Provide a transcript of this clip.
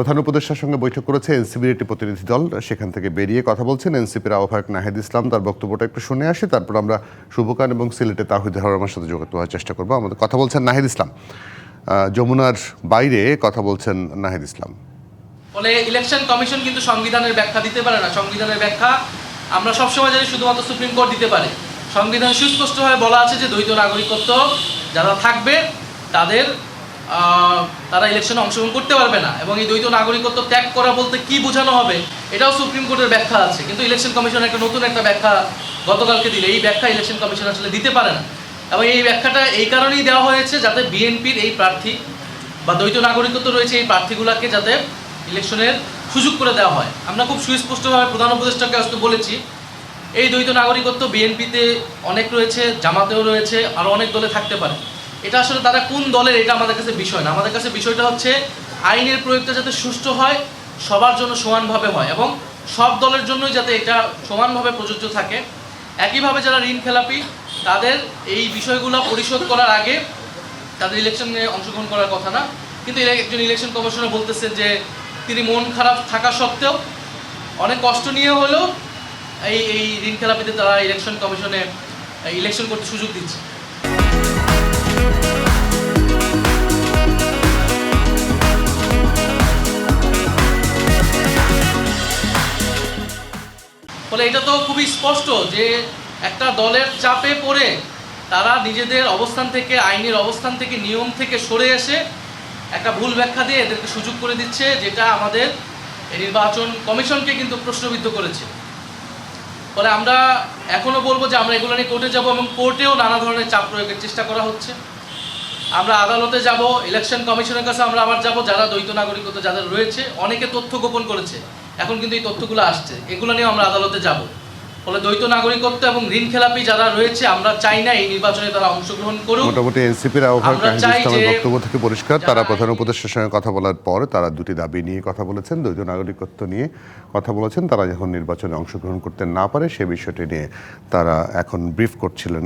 প্রধান উপদেষ্টার সঙ্গে বৈঠক করেছে এনসিপির একটি প্রতিনিধি দল। সেখান থেকে বেরিয়ে কথা বলছেন এনসিপির আহ্বায়ক নাহিদ ইসলাম। তার বক্তব্যটা একটু শুনে আসি, তারপর আমরা শুভকান এবং সিলেটে তাহিদ রহমানের সাথে যোগাযোগ করার চেষ্টা করব। আমাদের কথা বলছেন নাহিদ ইসলাম। যমুনার বাইরে কথা বলছেন নাহিদ ইসলাম। ফলে ইলেকশন কমিশন কিন্তু সংবিধানের ব্যাখ্যা দিতে পারে না। সংবিধানের ব্যাখ্যা আমরা সবসময় জানি শুধুমাত্র সুপ্রিম কোর্ট দিতে পারে। সংবিধান সুস্পষ্টভাবে বলা আছে যে দ্বৈত নাগরিকত্ব যারা থাকবে তাদের তারা ইলেকশনে অংশগ্রহণ করতে পারবে না এবং এই দ্বৈত নাগরিকত্ব ত্যাগ করা বলতে কি বোঝানো হবে, এটাও সুপ্রিম কোর্টের ব্যাখ্যা আছে। কিন্তু ইলেকশন কমিশন একটা নতুন একটা ব্যাখ্যা গতকালকে দিলে। এই ব্যাখ্যা ইলেকশন কমিশন আসলে দিতে পারে না। এবং এই ব্যাখ্যাটা এই কারণেই দেওয়া হয়েছে যাতে বিএনপির এই প্রার্থী বা দ্বৈত নাগরিকত্ব রয়েছে এই প্রার্থীগুলোকে যাতে ইলেকশনের সুযোগ করে দেওয়া হয়। আমরা খুব সুস্পষ্টভাবে প্রধান উপদেষ্টাকে আজকে বলেছি, এই দ্বৈত নাগরিকত্ব বিএনপিতে অনেক রয়েছে, জামাতেও রয়েছে আরও অনেক দলে থাকতে পারে। এটা আসলে তারা কোন দলের এটা আমাদের কাছে বিষয় না। আমাদের কাছে বিষয়টা হচ্ছে আইনের প্রয়োগটা যাতে সুষ্ঠু হয়, সবার জন্য সমানভাবে হয় এবং সব দলের জন্যই যাতে এটা সমানভাবে প্রযোজ্য থাকে। একইভাবে যারা ঋণ খেলাপি, তাদের এই বিষয়গুলো পরিশোধ করার আগে তাদের ইলেকশনে অংশগ্রহণ করার কথা না। কিন্তু একজন ইলেকশন কমিশনার বলতেছেন যে তিনি মন খারাপ থাকা সত্ত্বেও অনেক কষ্ট নিয়ে হলেও এই এই ঋণ খেলাপিতে তারা ইলেকশন কমিশনে ইলেকশন করতে সুযোগ দিচ্ছে। ফলে এটা তো খুবই স্পষ্ট যে একটা দলের চাপে পড়ে তারা নিজেদের অবস্থান থেকে, আইনের অবস্থান থেকে, নিয়ম থেকে সরে এসে একটা ভুল ব্যাখ্যা দিয়ে এদেরকে সুযোগ করে দিচ্ছে, যেটা আমাদের নির্বাচন কমিশনকে কিন্তু প্রশ্নবিদ্ধ করেছে। ফলে আমরা এখনও বলব যে আমরা এগুলো নিয়ে কোর্টে যাব এবং কোর্টেও নানা ধরনের চাপ প্রয়োগের চেষ্টা করা হচ্ছে। আমরা আদালতে যাব ইলেকশন কমিশনের কাছে আমরা আবার যাব যারা দ্বৈত নাগরিকত্ব যাদের রয়েছে অনেকে তথ্য গোপন করেছে। এখন কিন্তু এই তথ্যগুলো আসছে এগুলো নিয়ে আমরা আদালতে যাব। ফলে দ্বৈত নাগরিকত্ব এবং ঋণ খেলাপি যারা রয়েছে আমরা চাই না এই নির্বাচনে তারা অংশগ্রহণ করুক। মোটামুটি এনসিপির আহ্বায়ক বক্তব্য থেকে পরিষ্কার তারা প্রধান উপদেষ্টার সঙ্গে কথা বলার পর তারা দুটি দাবি নিয়ে কথা বলেছেন। দ্বৈত নাগরিকত্ব নিয়ে কথা বলেছেন। তারা যখন নির্বাচনে অংশগ্রহণ করতে না পারে সে বিষয়টি নিয়ে তারা এখন ব্রিফ করছিলেন।